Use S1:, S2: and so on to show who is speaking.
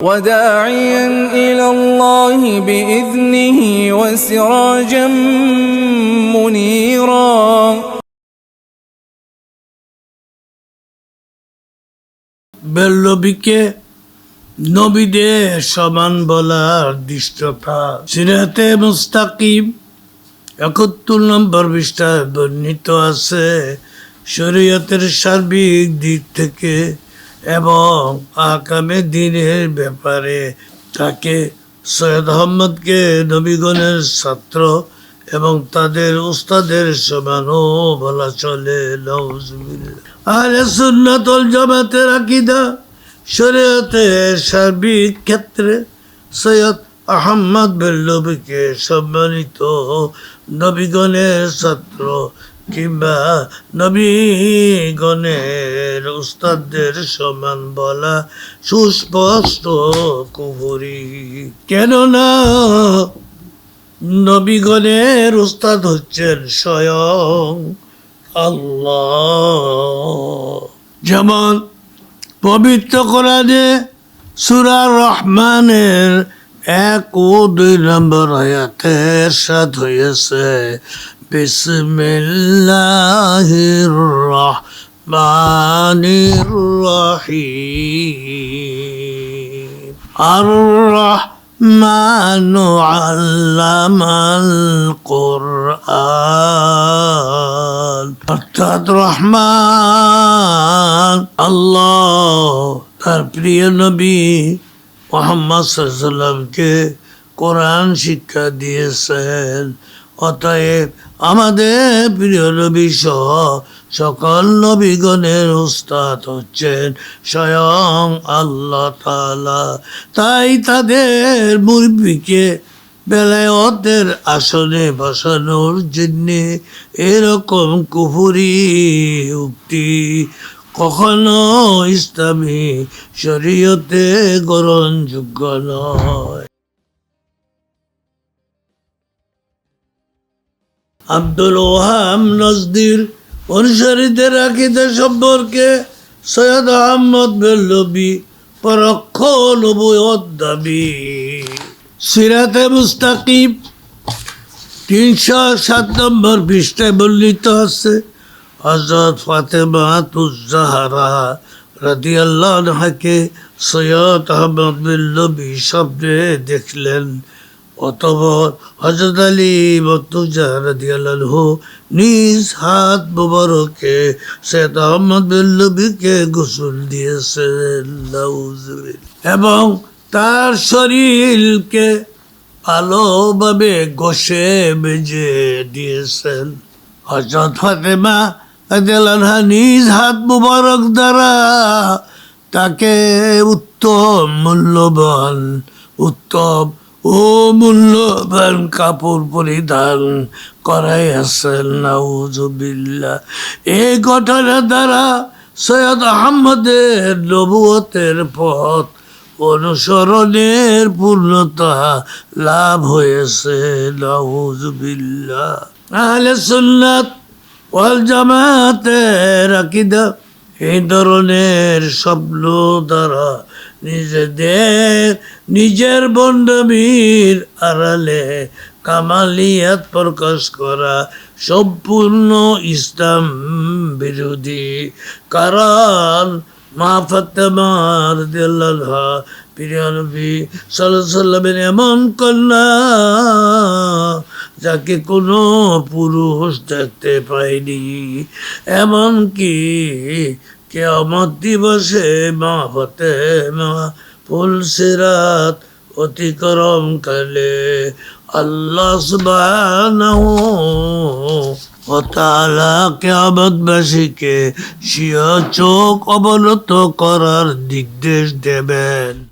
S1: وداعيا إلى الله بإذنه وسراجا منيرا
S2: বেল্লবীকে নবীদের সমান বলার দৃষ্টতা সিরাতে মুস্তাকিম একাত্তর নম্বর পৃষ্ঠায় বর্ণিত আছে শরীয়তের সার্বিক দিক থেকে এবং আকামে দিনের ব্যাপারে তাকে সৈয়দ আহমদকে নবীগণের ছাত্র এবং তাদের উস্তাদের সমানও বলা চলে আহলে সুন্নাতুল জামাতের আকীদা শরীয়তের সার্বিক ক্ষেত্রে সৈয়দ আহম্মদ বেল্লবীকে সম্মানিত নবীগণের ছাত্র কিংবা নবীগণের উস্তাদদের সমান বলা সুস্পষ্ট কুহুরি। কেননা নবীগণের উস্তাদ হচ্ছেন স্বয়ং আল্লাহ। যেমন পবিত্র কোরআনে সুরা রহমানের এক ও দুই নম্বর আয়াতের সাথ হয়েছে বিসমিল্লাহির রহমানির রহিম আর الرحمن علم القرآن অর্থাৎ রহমান আল্লাহ তার প্রিয় নবী মোহাম্মদ সাল্লামকে কোরআন শিক্ষা দিয়েছেন অতএব আমাদের প্রিয় নবী সহ সকল নবীগণের উস্তাদ হচ্ছেন স্বয়ং আল্লাহ তালা তাই তাদের মুরব্বীকে বেলায়তের আসনে বসানোর জন্যে এরকম কুহুরি উক্তি কখনো ইসলামী শরীয়তে গ্রহণযোগ্য নয়। আব্দুল ওহাম নজদির অনুসারীদের আকিদা সম্পর্কে সৈয়দ আহমদ বেল্লবি পরোক্ষ নবুয়ত দাবি। সিরাতে মুস্তাকিব তিনশো সাত নম্বর পৃষ্ঠায় বর্ণিত আছে হজরত ফাতেমা তুজাহারা রাদি আল্লাহকে সৈয়দ আহমদ বিল্লবী শব্দে দেখলেন। অতপর হজরত আলী বতুজা রাদি আল্লাহ নিজ হাত মোবারকে সৈয়দ আহমদ বিল্লবীকে গোসল দিয়েছেন। এবং তার শরীরকে ভালোভাবে ঘষে বেজে দিয়েছেন হজরত ফাতেমা রাদিয়াল্লাহু নিজ হাত মুবারক দ্বারা তাকে উত্তম মূল্যবান, উত্তম ও মূল্যবান কাপড় পরিধান করাই করাইয়াছেন নাউজুবিল্লাহ এই ঘটনা দ্বারা সৈয়দ আহমদের নবুয়তের পথ অনুসরণের পূর্ণতা লাভ হয়েছে নাউজুবিল্লাহ আহলে সুন্নাত ওয়াল জামাতের আকিদা এই ধরনের স্বপ্ন দ্বারা নিজেদের, নিজের বন্ডবীর আড়ালে কামালিয়াত প্রকাশ করা সম্পূর্ণ ইসলাম বিরোধী। কারণ মা ফাতেমার দিল্লাহ প্রিয় নবী সাল্লামের এমন কন্যা যাকে কোনো পুরুষ দেখতে পায়নি। এমনকি কেমত দিবসে মা ফুল সিরাত অতিক্রম কালে আল্লাহ কিয়ামতবাসীকে স্বীয় চোখ অবনত করার নির্দেশ দেবেন।